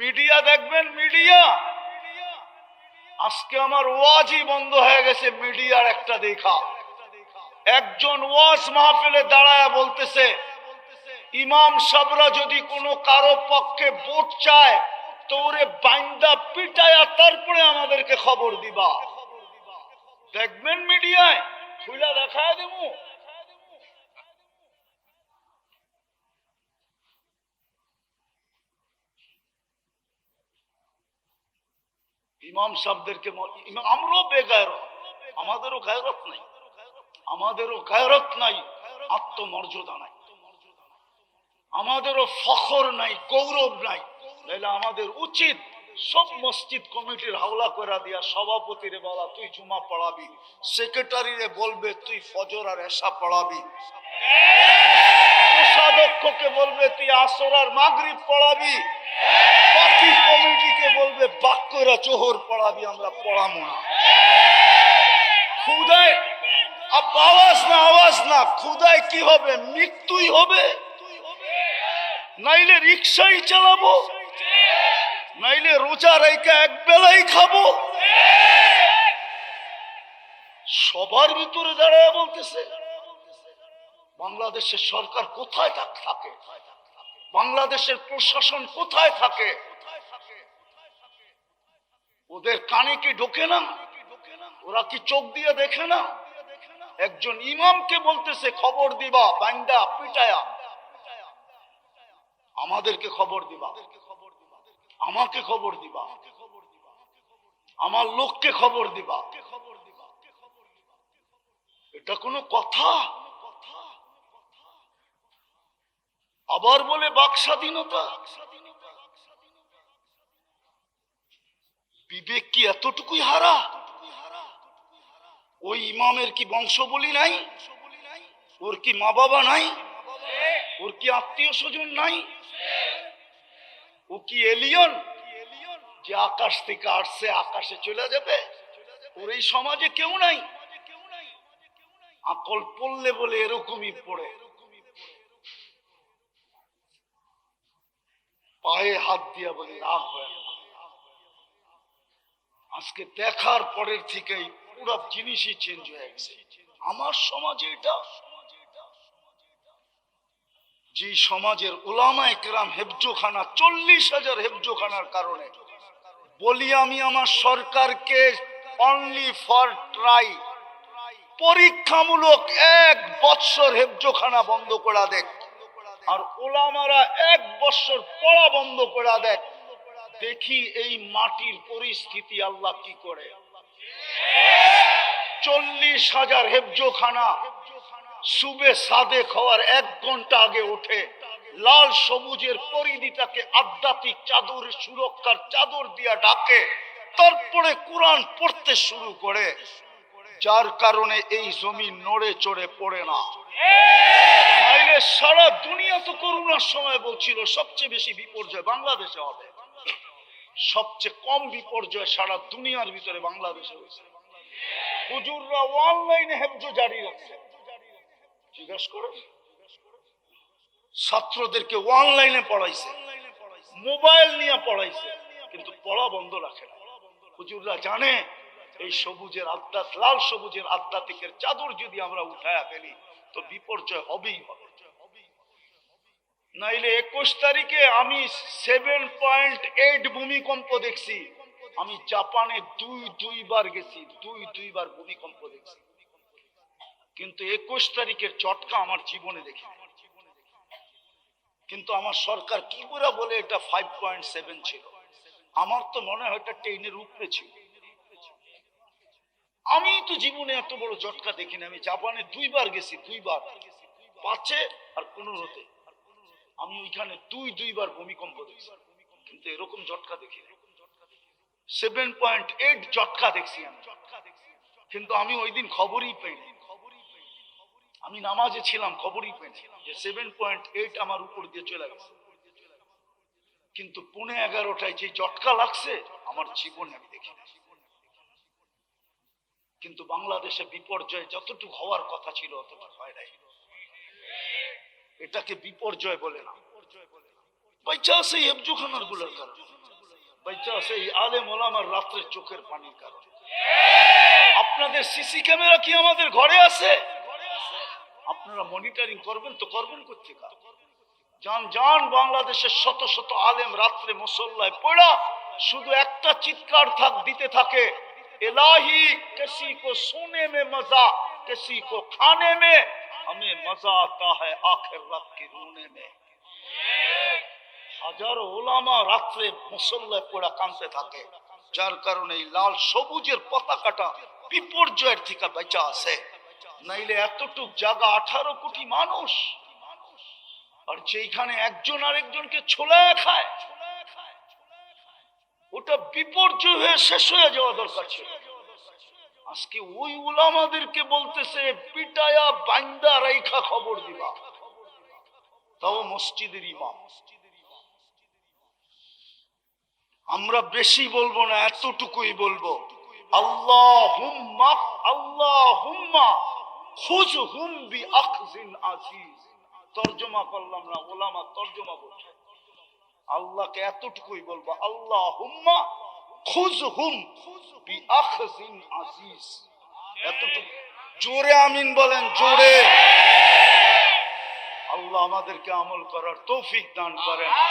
Media দেখবেন, media. আজকে আমার ওয়াজই বন্ধ হয়ে গেছে, মিডিয়ার একটা দেখা। একজন ওয়াজ মাহফিলে দাঁড়ায় বলতেছে, ইমাম সাবরা যদি কোনো কারও পক্ষে ভোট চায়, তো ওরে বাইন্দা পিটায়া তারপরে আমাদেরকে খবর দিবা। দেখবেন মিডিয়ায় খুলা দেখায় দেবো ইমাম সাহেবদেরকে আমরাও বেগায়রত। আমাদেরও গায়রত নাই। আমাদেরও গায়রত নাই, আত্মমর্যাদা নাই। আমাদেরও ফখর নাই, গৌরব নাই। তাহলে আমাদের উচিত সব মসজিদ কমিটির হাওলা করে দিয়া, সভাপতিরে বলা, তুই জুমা পড়াবি, সেক্রেটারিরে বলবে, তুই ফজর আর এসা পড়াবি। কোষাধ্যক্ষকে বলবে, তুই আসর আর মাগরিব পড়াবি। বাকি বাক্যরা চোহর পড়াবি, আমরা পড়াবো না। খুদায় আওয়াজ না আওয়াজ না খুদায় কি হবে? মৃত্যুই হবে। নাইলে রিক্সাই চালাবো। নাইলে রোজা রেখে এক বেলাই খাব। সবার ভিতরে দাঁড়ায় বলতেছে, বাংলাদেশের সরকার কোথায় থাকে? বাংলাদেশের প্রশাসন কোথায় থাকে? ওদের কানে কি ঢোকে না? ওরা কি চোখ দিয়ে দেখে না? একজন ইমামকে বলতেছে, খবর দিবা বান্দা পিটায়া। আমাদেরকে খবর দিবা। আমাকে খবর দিবা। আমার লোককে খবর দিবা। এটা কোনো কথা? আবার বলে বাক স্বাধীনতা বিবেক কি এতটুকুই হারা? ওই ইমামের কি বংশ বলি নাই? ওর কি মা বাবা নাই? ওর কি আত্মীয় স্বজন নাই? ও কি এলিয়ন? যে আকাশ থেকে আসছে, আকাশে চলে যাবে? ওর এই সমাজে কেউ নাই? আকল পড়লে বলে এরকমই পড়ে। পায়ে হাত দিয়া বলে রাগ হয়ে। না। আজকে দেখার পরের থেকেই পুরো জিনিসই চেঞ্জ হয়ে গেছে। আমার সমাজে এটা যে সমাজের ওলামা একরাম হেফজোখানা, চল্লিশ হাজার হেফজোখানার কারণে বলি আমি আমার সরকারকে অনলি ফর ট্রাই পরীক্ষামূলক এক বৎসর হেফজোখানা বন্ধ করা দেখ। আর ওলামারা এক বৎসর পড়া বন্ধ করা দেখ। দেখি এই মাটির পরিস্থিতি আল্লাহ কি করে? চল্লিশ হাজার হেফজোখানা সুবে সাদে খাওয়ার এক ঘণ্টা আগে ওঠে। লাল সবুজের পরিধিটাকে আধ্যাত্মিক চাদর সুরক্ষার চাদর দিয়া ডাকে। তারপরে কোরআন পড়তে শুরু করে। যার কারণে এই জমি নড়ে চড়ে পড়ে না। সারা দুনিয়া তো করোনার সময় বলছিল, সবচেয়ে বেশি বিপর্যয় বাংলাদেশে হবে। সবচেয়ে কম বিপর্যয় সারা দুনিয়ার ভিতরে বাংলাদেশে হয়েছে। হুজুররা অনলাইনে জারি রাখছে। জিজ্ঞাসা ছাত্রদেরকে অনলাইনে পড়াইছে। মোবাইল নিয়ে পড়াইছে। কিন্তু পড়া বন্ধ রাখে না। হুজুররা জানে, এই সবুজের আধ্যাত্ম লাল সবুজের আধ্যাত্মিকের চাদর যদি আমরা উঠায়া ফেলি, তো বিপর্যয় হবেই হবে। নাইলে একুশ তারিখে আমি সেভেন পয়েন্ট এইট ভূমিকম্প দেখছি। আমি জাপানে দুই, দুইবার গেছি, দুই, দুইবার ভূমিকম্প দেখছি। কিন্তু একুশ তারিখের চটকা আমার জীবনে দেখি কিন্তু আমার সরকার কি করে বলে এটা ফাইভ পয়েন্ট সেভেন ছিল? আমার তো মনে হয় এটা টেনের উপরে ছিল। আমি তো জীবনে এত বড় ঝটকা দেখিনি। আমি জাপানে দুইবার গেছি, দুইবার। পাঁচে আর পনেরোতে। আমি ওইখানে দুই, দুইবার ভূমিকম্প দেখছি। কিন্তু এরকম ঝটকা দেখি সেভেন পয়েন্ট এইট ঝটকা দেখছি আমি। কিন্তু আমি ওই দিন খবরই পাইনি আমি নামাজে ছিলাম, খবরই পাইনি যে সেভেন পয়েন্ট এইট আমার উপর দিয়ে চলে গেছে। কিন্তু পুনে এগারোটায় যে জটকা লাগছে, আমার জীবনে আমি দেখি কিন্তু বাংলাদেশে বিপর্যয় যতটুকু হওয়ার কথা ছিল, অতটুকু হয় নাই। এটাকে বিপর্যয় বলে না। বাইচা আছে এই হেফজুখানারগুলোর কারণে। বাইচা আছে এই আলে মোলামার রাত্রের চোখের পানির কারণে। আপনাদের সিসি ক্যামেরা কি আমাদের ঘরে আছে? আপনারা মনিটরিং করবেন তো করবেন করতে যান যান, বাংলাদেশের শত শত আলেম রাত্রে মুসল্লায় পড়া, শুধু একটা চিৎকার থাক, দিতে থাকে, এলাহি কেসি কো সোনে মে মজা কেসি কো খানে মে हमें मजा आता है आखिर रात के रोने में হাজারো ওলামা রাত্রে মুসল্লায় পড়া কানতে থাকে যার কারণে এই লাল সবুজের পতাকাটা বিপর্যয়ের থেকে বেঁচা আছে নাইলে এতটুক জায়গা আঠারো কোটি মানুষ আর যেখানে একজন আরেকজনকে ছোলায় খায় ওটা বিপর্যয় হয়ে শেষ হয়ে যাওয়া দরকার ছিল আজকে ওই উলামাদেরকে বলতেছে, পিটায়া বান্দা রাইখা খবর দিবা। তাও মসজিদের ইমাম। আমরা বেশি বলব না, এতটুকুই বলব। আল্লাহ হুম্মা আল্লাহ হুম্মা খুজ হুম বি আখজিন আজিজ। তর্জমা করলাম না, ওলামা তর্জমা আল্লাহকে এতটুকুই বলব আল্লাহ হুম্মা খুজ হুম আজিজ। এতটুকু জোরে আমিন বলেন জোরে। আল্লাহ আমাদেরকে আমল করার তৌফিক দান করেন।